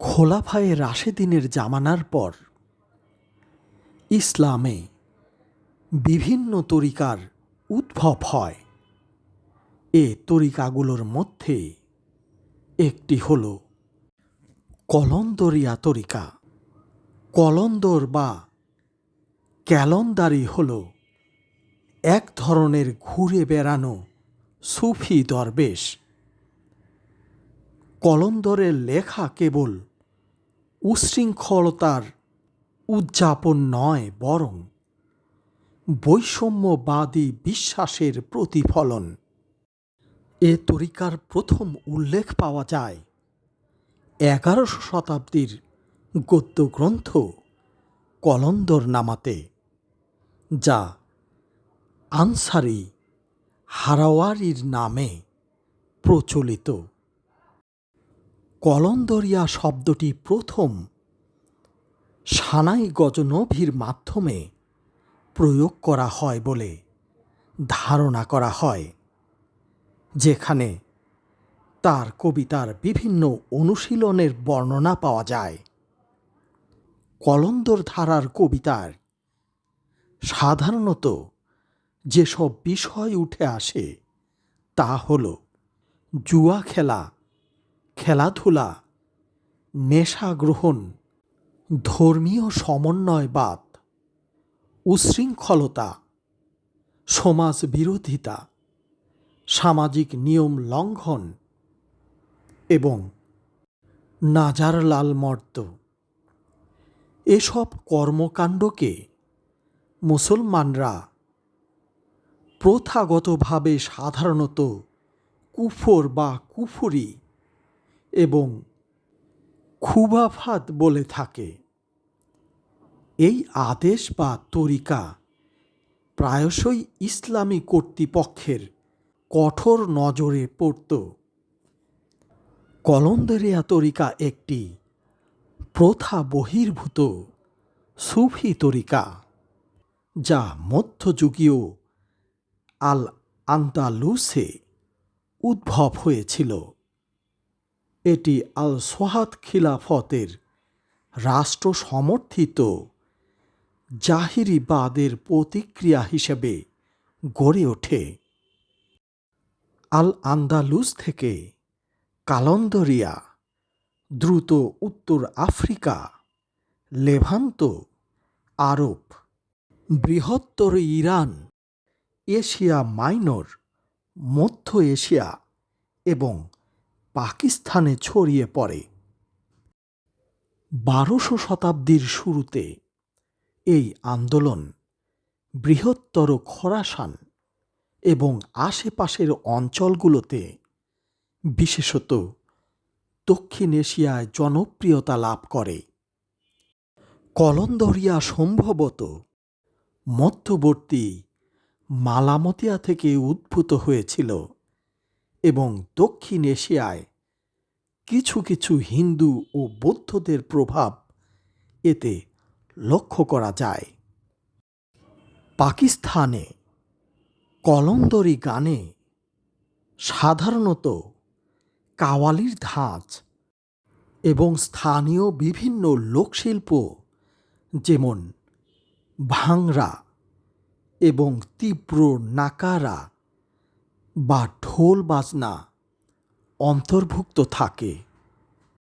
খোলাফায়ে রাশেদিনের জামানার পর ইসলামে বিভিন্ন তরিকার উদ্ভব হয়। এ তরিকাগুলোর মধ্যে একটি হল কলন্দরিয়া তরিকা। কলন্দর বা ক্যালন্দারি হল এক ধরনের ঘুরে বেড়ানো সুফি দরবেশ। কলন্দরের লেখা কেবল উশৃঙ্খলতার উদযাপন নয় বরং বৈষম্যবাদী বিশ্বাসের প্রতিফলন। এ তরিকার প্রথম উল্লেখ পাওয়া যায়। এগারোশো শতাব্দীর গদ্যগ্রন্থ কলন্দর নামাতে, যা আনসারি হারাওয়ারির নামে প্রচলিত। কলন্দরিয়া শব্দটি প্রথম সানাই গজনভির মাধ্যমে প্রয়োগ করা হয় বলে ধারণা করা হয়, যেখানে তার কবিতার বিভিন্ন অনুশীলনের বর্ণনা পাওয়া যায়। কলন্দর ধারার কবিতার সাধারণত যেসব বিষয় উঠে আসে তা হল জুয়া খেলা খেলাধুলা নেশা গ্রহণ ধর্মীয় সমন্বয়বাদ উশৃঙ্খলতা সমাজ বিরোধিতা সামাজিক নিয়ম লঙ্ঘন এবং নাজার লাল মর্দ এসব কর্মকাণ্ডকে মুসলমানরা প্রথাগতভাবে সাধারণত কুফর বা কুফুরি এবং খুবাফাত বলে থাকে। এই আদেশ বা তরিকা প্রায়শই ইসলামী কর্তৃপক্ষের কঠোর নজরে পড়ত। কলন্দরিয়া তরিকা একটি প্রথা বহির্ভূত সুফি তরিকা, যা মধ্যযুগীয় আল আন্দালুসে উদ্ভব হয়েছিল। এটি আল সোহাদ খিলাফতের রাষ্ট্র সমর্থিত জাহিরিবাদের প্রতিক্রিয়া হিসেবে গড়ে ওঠে। আল আন্দালুস থেকে কালন্দরিয়া, দ্রুত উত্তর আফ্রিকা, লেভান্ত, আরব, বৃহত্তর ইরান, এশিয়া মাইনর, মধ্য এশিয়া এবং পাকিস্তানে ছড়িয়ে পড়ে। বারোশো শতাব্দীর শুরুতে এই আন্দোলন বৃহত্তর খরাসান এবং আশেপাশের অঞ্চলগুলোতে, বিশেষত দক্ষিণ এশিয়ায় জনপ্রিয়তা লাভ করে। কলন্দরিয়া সম্ভবত মধ্যবর্তী মালামতিয়া থেকে উদ্ভূত হয়েছিল। এবং দক্ষিণ এশিয়ায় কিছু কিছু হিন্দু ও বৌদ্ধদের প্রভাব এতে লক্ষ্য করা যায়। পাকিস্তানে কলন্দরি গানে সাধারণত কাওয়ালির ধাঁচ এবং স্থানীয় বিভিন্ন লোকশিল্প যেমন ভাংরা এবং তীব্র নাকারা বা ঢোল বাজনা অন্তর্ভুক্ত থাকে।